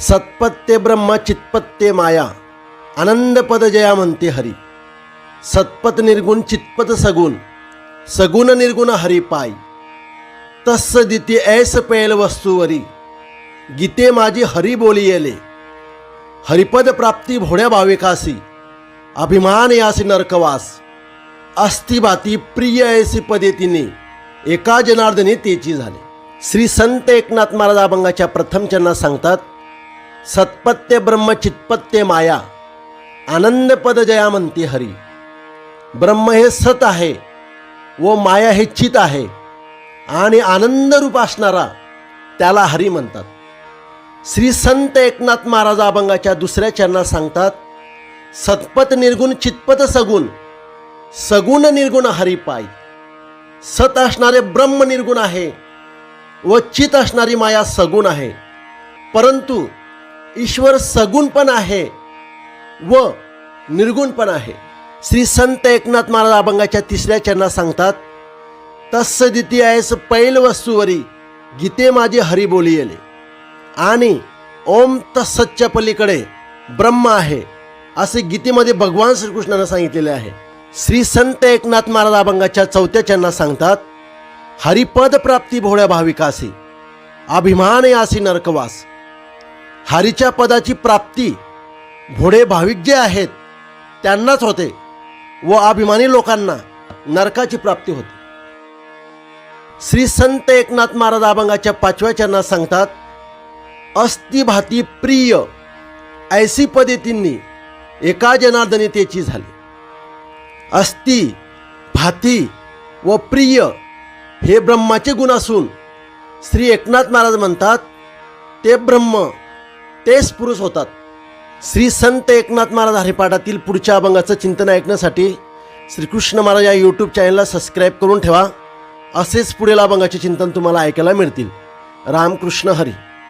सत्पत्ते ब्रह्म चित्पत्ते माया आनंदपद जया म्हणते हरी। सत्पत निर्गुण चित्पत सगुण सगुण निर्गुण हरी पाय। तस्स दिती ऐस पेल वस्तूवरी गीते माझी हरी बोली येले। हरिपद प्राप्ती भोड्या भाविकासी अभिमान यासी नरकवास। अस्ति प्रिय ऐसी पदे तिने एका जनार्दने तेची झाले। श्री संत एकनाथ महाराज अभंगाच्या प्रथम चरणात सांगतात सत्पत्य ब्रह्म चित्पत्य माया आनंदपद जया म्हणते हरी. ब्रह्म हे सत आहे व माया हे चित आहे आणि आनंद रूप असणारा त्याला हरी म्हणतात. श्री संत एकनाथ महाराज अभंगाच्या दुसऱ्या चरणात सांगतात सत्पत निर्गुण चितपत सगुण सगुण निर्गुण हरिपाय सत असणारे ब्रह्म निर्गुण आहे व चित असणारी माया सगुण आहे. परंतु ईश्वर सगुण पण आहे व निर्गुण पण आहे. श्री संत एकनाथ महाराज अभंगाच्या तिसऱ्या चरणात सांगतात तस्स दिती आहेस पैल वस्तूवरी गीते माझी हरी बोली येले. आणि ओम तत्सच्या पलीकडे ब्रह्म आहे असे गीतेमध्ये भगवान श्रीकृष्णानं सांगितलेले आहे. श्री संत एकनाथ महाराज अभंगाच्या चौथ्या चरणात सांगतात हरिपद प्राप्ती भोळ्या भाविकासी अभिमान यासी नरकवास हरीच्या पदाची प्राप्ती भोडे भाविक जे आहेत त्यांनाच होते व अभिमानी लोकांना नरकाची प्राप्ती होते. श्री संत एकनाथ महाराज अभंगाच्या पाचव्या चरणात सांगतात अस्थिभाती प्रिय ऐसी पदे तिन्ही एका जनार्दनीतेची झाली. अस्थि भाती व प्रिय हे ब्रह्माचे गुण असून श्री एकनाथ महाराज म्हणतात ते ब्रह्म तेच पुरुष होतात. श्री संत एकनाथ महाराज हरिपाठातील पुढच्या अभंगाचं चिंतन ऐकण्यासाठी श्रीकृष्ण महाराज या यूट्यूब चॅनलला सबस्क्राईब करून ठेवा. असेच पुढील अभंगाचे चिंतन तुम्हाला ऐकायला मिळतील. रामकृष्ण हरी.